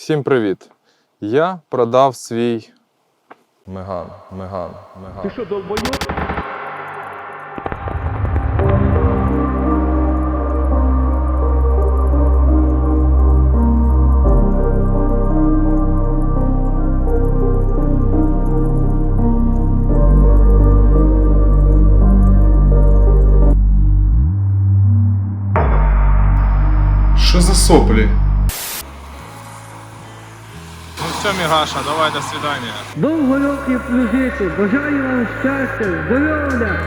Всім привіт! Я продав свій Меган, Меган, Меган. Ты что, долбоёб? Що за соплі? Все, Мігаша, давай до свидания. Довго років прожити, бажаю вам щастя, здоров'я.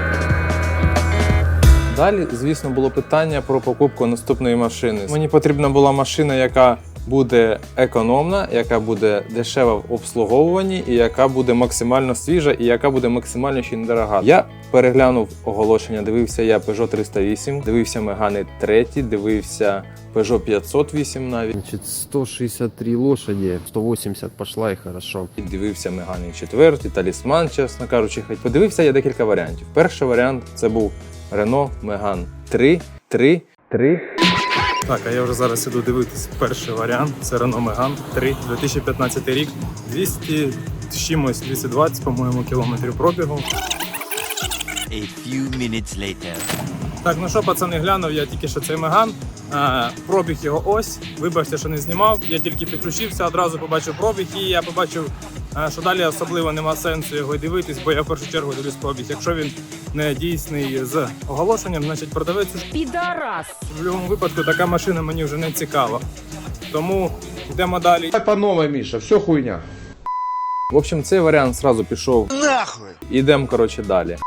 Далі, звісно, було питання про покупку наступної машини. Мені потрібна була машина, яка буде економна, яка буде дешева в обслуговуванні, і яка буде максимально свіжа, і яка буде максимально ще недорога. Я переглянув оголошення, дивився я Peugeot 308, дивився Megane 3, дивився Peugeot 508 навіть. Значит, 163 лошади, 180 пошла и хорошо. І Дивився Megane 4, талісман, чесно кажучи. Хоч подивився я декілька варіантів. Перший варіант це був Renault Megane 3, 3, 3. Так, а я вже зараз іду дивитись перший варіант. Це Renault Megane 3, 2015 рік, 200 з чимось, 220, по-моєму, кілометрів пробігу. A few minutes later. Так, ну що, пацани, глянув я тільки що цей Меган. Е, пробіг його ось. Вибачте, що не знімав. Я тільки підключився, одразу побачив пробіг, і я побачив, е, що далі особливо нема сенсу його дивитись, бо я в першу чергу дивлюсь пробіг. Якщо він не дійсний з оголошенням, значить продавець Підарас. в будь-якому випадку така машина мені вже не цікава. Тому йдемо далі. Давай по новой, Миша, все хуйня. В общем, цей варіант зразу пішов. Нахуй! Ідемо, коротше, далі.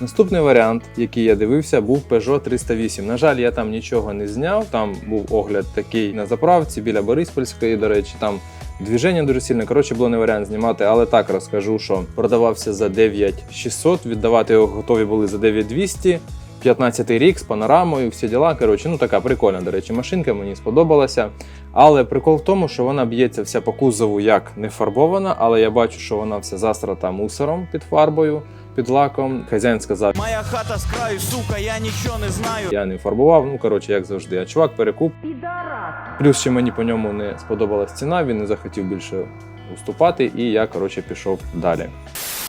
Наступний варіант, який я дивився, був Peugeot 308. На жаль, я там нічого не зняв. Там був огляд такий на заправці біля Бориспольської, до речі, там движення дуже сильне. Коротше, було не варіант знімати, але так розкажу, що продавався за 9600, віддавати його готові були за 9200. 15 рік з панорамою, всі діла. Коротше, ну така прикольна, до речі, машинка, мені сподобалася. Але прикол в тому, що вона б'ється вся по кузову як не фарбована, але я бачу, що вона вся засрата мусором під фарбою, під лаком. Хазяїн сказав, Моя хата з краю, сука, я нічого не знаю. я не фарбував. Ну коротше, як завжди. А чувак перекуп. Підарас. Плюс ще мені по ньому не сподобалась ціна, він не захотів більше уступати, і я коротше пішов далі.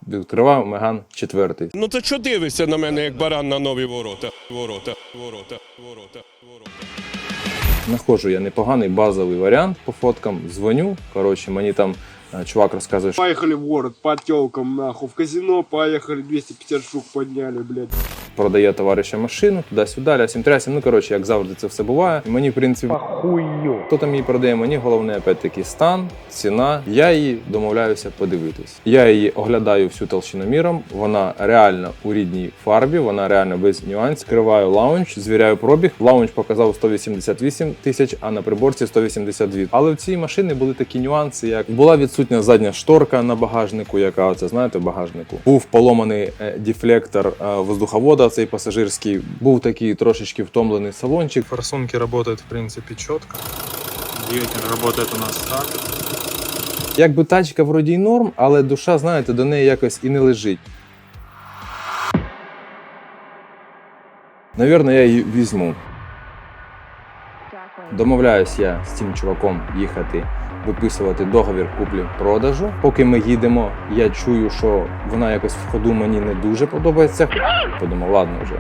Відкривав Меган 4. Ну то що дивишся на мене, як баран на нові ворота? Ворота, ворота, ворота, ворота. Знаходжу я непоганий базовий варіант по фоткам. Дзвоню. Коротше, мені там чувак рассказывает. Поехали в город по телкам, нахуй. В казино поехали, 250 штук подняли, блядь. Продає товариша машину, туди-сюди, лясім трясім. Ну коротше, як завжди, це все буває. Мені, в принципі, Охуё. хто там її продає, мені головне опять-таки стан, ціна. Я її домовляюся подивитись. Я її оглядаю всю толщиноміром. Вона реально у рідній фарбі, вона реально без нюансів. Криваю лаунч, звіряю пробіг. Лаунч показав 188 тисяч, а на приборці 182. Але в цій машини були такі нюанси, як була відсутня задня шторка на багажнику, яка оце знаєте, в багажнику. Був поломаний е, дефлектор е, воздуховода, цей пасажирський. Був такий трошечки втомлений салончик. Форсунки працюють, в принципі, чітко. Двигатель працює у нас так. Якби тачка вроді й норм, але душа, знаєте, до неї якось і не лежить. Навірно, я її візьму. Домовляюсь я з цим чуваком їхати виписувати договір куплі-продажу. Поки ми їдемо, я чую, що вона якось в ходу мені не дуже подобається. Подумав, ладно вже.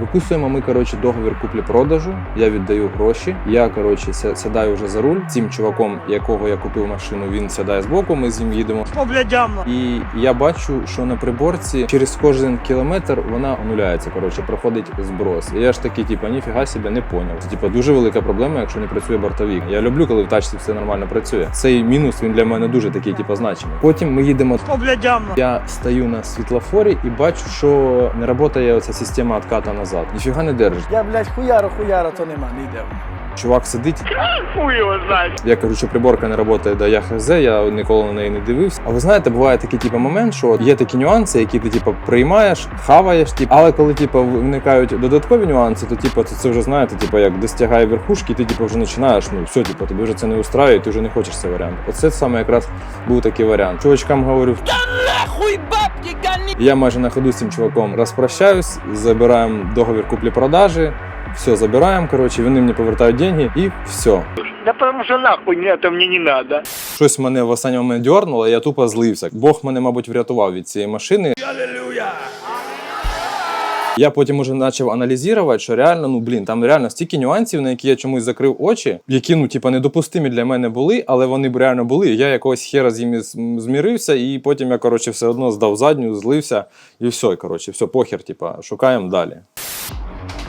Виписуємо ми коротше договір куплі-продажу. Я віддаю гроші. Я коротше сідаю вже за руль. Цим чуваком, якого я купив машину, він сідає збоку. Ми з ним їдемо. І я бачу, що на приборці через кожен кілометр вона онуляється. Коротше, проходить зброс. І я ж такий, типу, ніфіга себе не поняв. Типу дуже велика проблема, якщо не працює бортовік. Я люблю, коли в тачці все нормально працює. Цей мінус він для мене дуже такий, типу, значимий. Потім ми їдемо. Я стою на світлофорі і бачу, що не працює оця система отката назад. Ніфіга не держить. Я, блядь, хуяра, хуяра, то нема, не йде. Чувак сидить. Я кажу, що приборка не працює, да я хз, я ніколи на неї не дивився. А ви знаєте, буває такий типу, момент, що є такі нюанси, які ти типу, приймаєш, хаваєш, типу, але коли типу, виникають додаткові нюанси, то типу, це, це вже знаєте, типу, як достигає верхушки, і ти типу, вже починаєш, ну все, типу, тобі вже це не устраює, ти вже не хочеш цей варіант. Оце саме якраз був такий варіант. Чувачкам говорю, Нахуй бабки гони. я майже на ходу з цим чуваком розпрощаюсь, забираємо договір куплі-продажі. Все забираємо. Коротше, вони мені повертають деньги і все. Да потому что нахуй мне это мне не надо. Щось мене в останній момент дьорнуло, я тупо злився. Бог мене, мабуть, врятував від цієї машини. Я потім уже почав аналізувати, що реально, ну блін, там реально стільки нюансів, на які я чомусь закрив очі, які ну типа недопустимі для мене були, але вони б реально були. Я якогось хера з ними змірився, і потім я коротше все одно здав задню, злився, і все, коротше, все, похер, типа, шукаємо далі.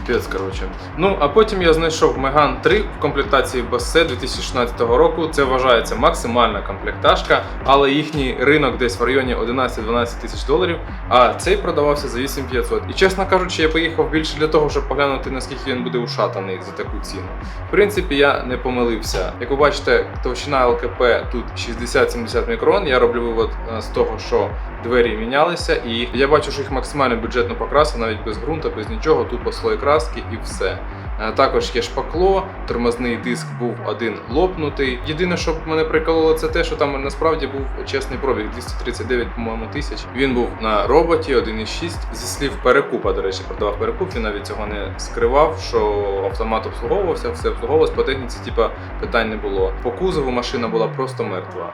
Пець, коротше. Ну, а потім я знайшов Меган 3 в комплектації Bose 2016 року. Це вважається максимальна комплектажка, але їхній ринок десь в районі 11-12 тисяч доларів, а цей продавався за 8500. І чесно кажучи, я поїхав більше для того, щоб поглянути, наскільки він буде ушатаний за таку ціну. В принципі, я не помилився. Як ви бачите, товщина ЛКП тут 60-70 мікрон. Я роблю вивод е, з того, що двері мінялися, і я бачу, що їх максимально бюджетно покрасив, навіть без ґрунта, без нічого, тупо слой краски і все. Е, Також є шпакло, тормозний диск був один лопнутий. Єдине, що мене прикололо, це те, що там насправді був чесний пробіг 239, по-моєму, тисяч. Він був на роботі 1.6 зі слів перекупа. До речі, продавав перекуп. Він навіть цього не скривав, що автомат обслуговувався, все обслуговувалось. По техніці, типа питань не було. По кузову машина була просто мертва.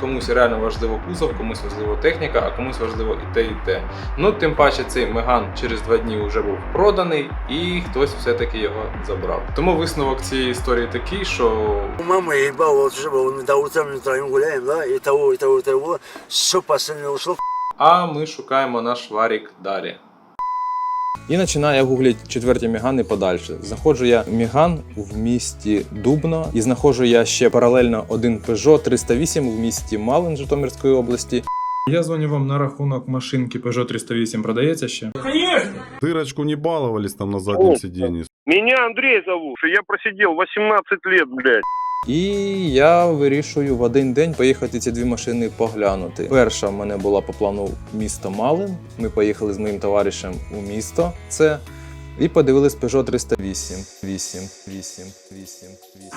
Комусь реально важливо кузов, комусь важливо техніка, а комусь важливо і те, і те. Ну, тим паче, цей Меган через два дні вже був проданий, і хтось все-таки його забрав. Тому висновок цієї історії такий, що вот уже мы до утра мы втроем гуляем, да, и того, и того, и того. Все последнее ушло. а ми шукаємо наш варік далі. І починаю я гуглити четверті мігани подальше. Знаходжу я міган в місті Дубно, і знаходжу я ще паралельно один Peugeot 308 в місті Малин Житомирської області. Я дзвоню вам на рахунок машинки Peugeot 308 продається ще. Дырочку не баловались там на заднем сиденье. Меня Андрей зовут. Я просидел 18 лет, блядь. І я вирішую в один день поїхати ці дві машини поглянути. Перша в мене була по плану місто Малин. Ми поїхали з моїм товаришем у місто. Це. І подивились Peugeot 308. 8, 8, 8, 8.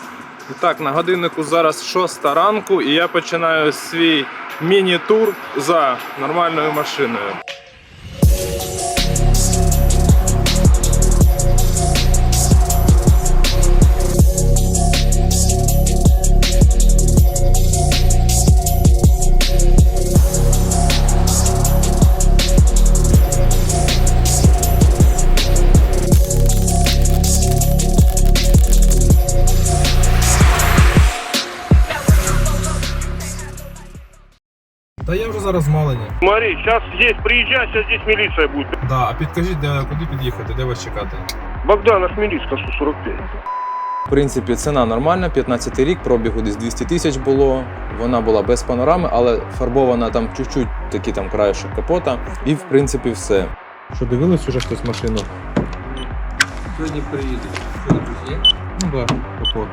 І так, на годиннику зараз 6 ранку, і я починаю свій міні-тур за нормальною машиною. Та я вже зараз в Малині. Смотри, сейчас здесь приезжай, сейчас здесь милиция будет. Да, а підкажіть, де куди під'їхати, де вас чекати? Богдан, Ахмелицка, 145. В принципі, ціна нормальна, 15 рік, пробігу десь 200 тисяч було. Вона була без панорами, але фарбована там чуть-чуть такий там краєшок капота. І в принципі все. Що дивились уже хтось машину? Сьогодні приїдуть. Сьогодні є? Ну так, капот.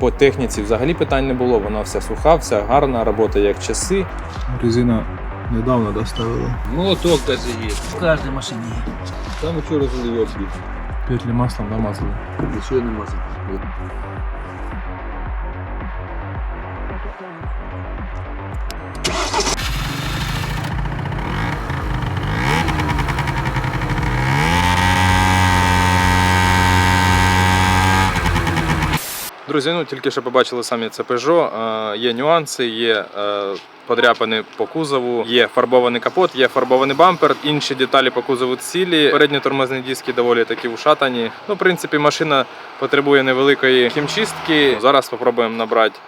По техніці взагалі питань не було, вона вся суха, вся гарна, робота як часи. Резина недавно доставила. Молоток даже є. В кожній машині є. Там вчора заливешь. Петлі маслом намазали. Нічого не мазать. Друзі, ну тільки що побачили самі це Peugeot. Е, Є нюанси, є е, подряпини по кузову, є фарбований капот, є фарбований бампер, інші деталі по кузову цілі. Передні тормозні диски доволі такі ушатані. Ну, в принципі, машина потребує невеликої хімчистки. Зараз спробуємо набрати.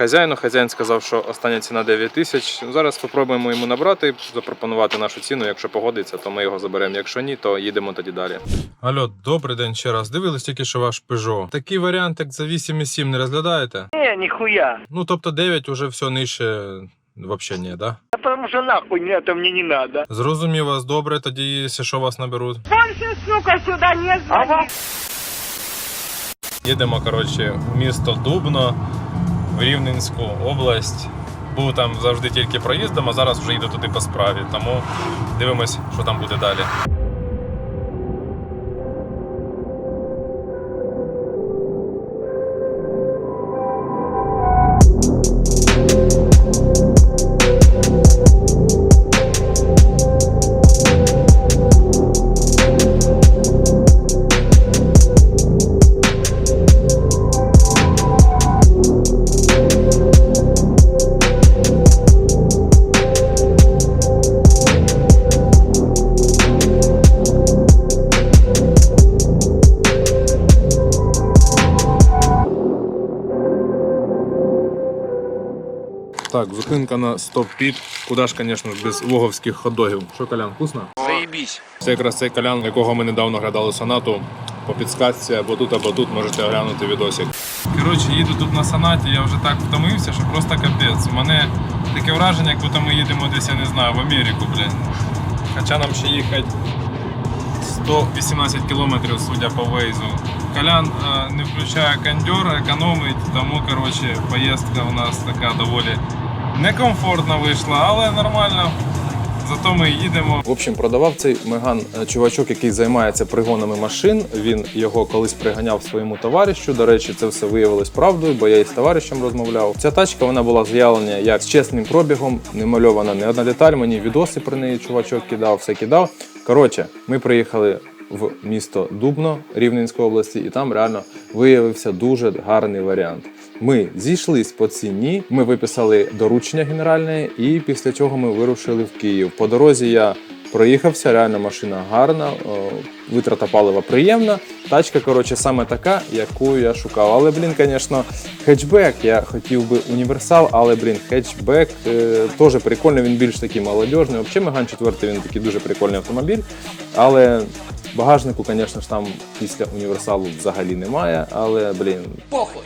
Хазяїну хазяїн сказав, що остання ціна 9 тисяч. Зараз спробуємо йому набрати, запропонувати нашу ціну. Якщо погодиться, то ми його заберемо. Якщо ні, то їдемо тоді далі. Алло, добрий день ще раз. Дивились тільки що ваш Peugeot. Такий варіант, як за 8,7 не розглядаєте? Не, нихуя. Ну, тобто 9 уже все нижче взагалі ні, да? Да потому что нахуй мне это мне не надо. Зрозумів вас добре, тоді, якщо що вас наберуть. Больше, сука, сюда не звони. А вам Їдемо, коротше, в місто Дубно, Рівненську область. Був там завжди тільки проїздом, а зараз вже їду туди по справі. Тому дивимось, що там буде далі. Так, зупинка на стоп-піт. Куда ж, звісно, без логовських хот-догів. Що, Колян, вкусно? Заебись. Це якраз цей Колян, якого ми недавно глядали сонату. По підсказці або тут, або тут можете оглянути відосик. Коротше, їду тут на сонаті, я вже так втомився, що просто капець. У мене таке враження, як будто ми їдемо десь, я не знаю, в Америку, блядь. Хоча нам ще їхати 118 кілометрів, судя по вейзу. Колян е, не включає кондьор, економить, тому коротше, поїздка у нас така доволі некомфортна вийшла, але нормально. Зато ми їдемо. В общем, продавав цей меган е, чувачок, який займається пригонами машин. Він його колись приганяв своєму товаришу. До речі, це все виявилось правдою, бо я із товаришем розмовляв. Ця тачка вона була з'явлена як з чесним пробігом, не мальована не одна деталь. Мені відоси про неї чувачок кидав, все кидав. Коротше, ми приїхали в місто Дубно Рівненської області, і там реально виявився дуже гарний варіант. Ми зійшлись по ціні, ми виписали доручення генеральне, і після чого ми вирушили в Київ. По дорозі я проїхався, реально машина гарна, витрата палива приємна. Тачка, коротше, саме така, яку я шукав. Але, блін, звісно, хетчбек. Я хотів би універсал, але, блін, хетчбек е, теж прикольний, він більш такий молодіжний. Взагалі, Меган 4 він такий дуже прикольний автомобіль. Але багажнику, звісно ж, там після універсалу взагалі немає. Але, блін,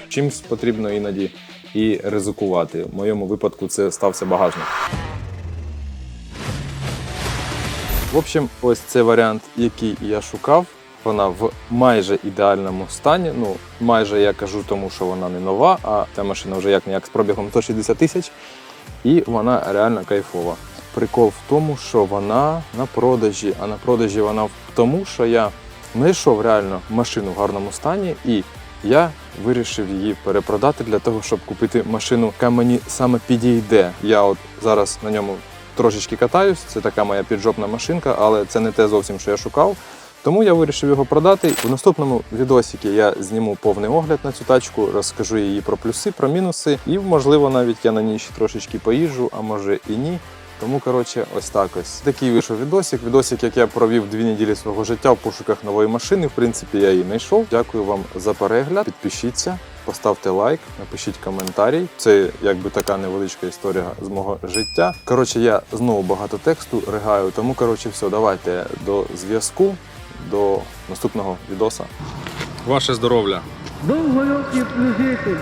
чимсь потрібно іноді і ризикувати. В моєму випадку це стався багажник. В общем, ось це варіант, який я шукав. Вона в майже ідеальному стані. Ну, майже я кажу, тому що вона не нова, а ця машина вже як не як з пробігом 160 тисяч. І вона реально кайфова. Прикол в тому, що вона на продажі, а на продажі вона в тому, що я знайшов реально машину в гарному стані, і я вирішив її перепродати для того, щоб купити машину, яка мені саме підійде. Я от зараз на ньому трошечки катаюсь. Це така моя піджопна машинка, але це не те зовсім, що я шукав. Тому я вирішив його продати. У наступному відосіки я зніму повний огляд на цю тачку, розкажу її про плюси, про мінуси, і можливо навіть я на ній ще трошечки поїжджу, а може і ні. Тому, коротше, ось так ось. Такий вийшов відосик. Відосик, як я провів дві неділі свого життя в пошуках нової машини. В принципі, я її знайшов. Дякую вам за перегляд. Підпишіться, поставте лайк, напишіть коментарій. Це якби така невеличка історія з мого життя. Коротше, я знову багато тексту ригаю. Тому, коротше, все, давайте до зв'язку, до наступного відоса. Ваше здоров'я. Довго років прожити,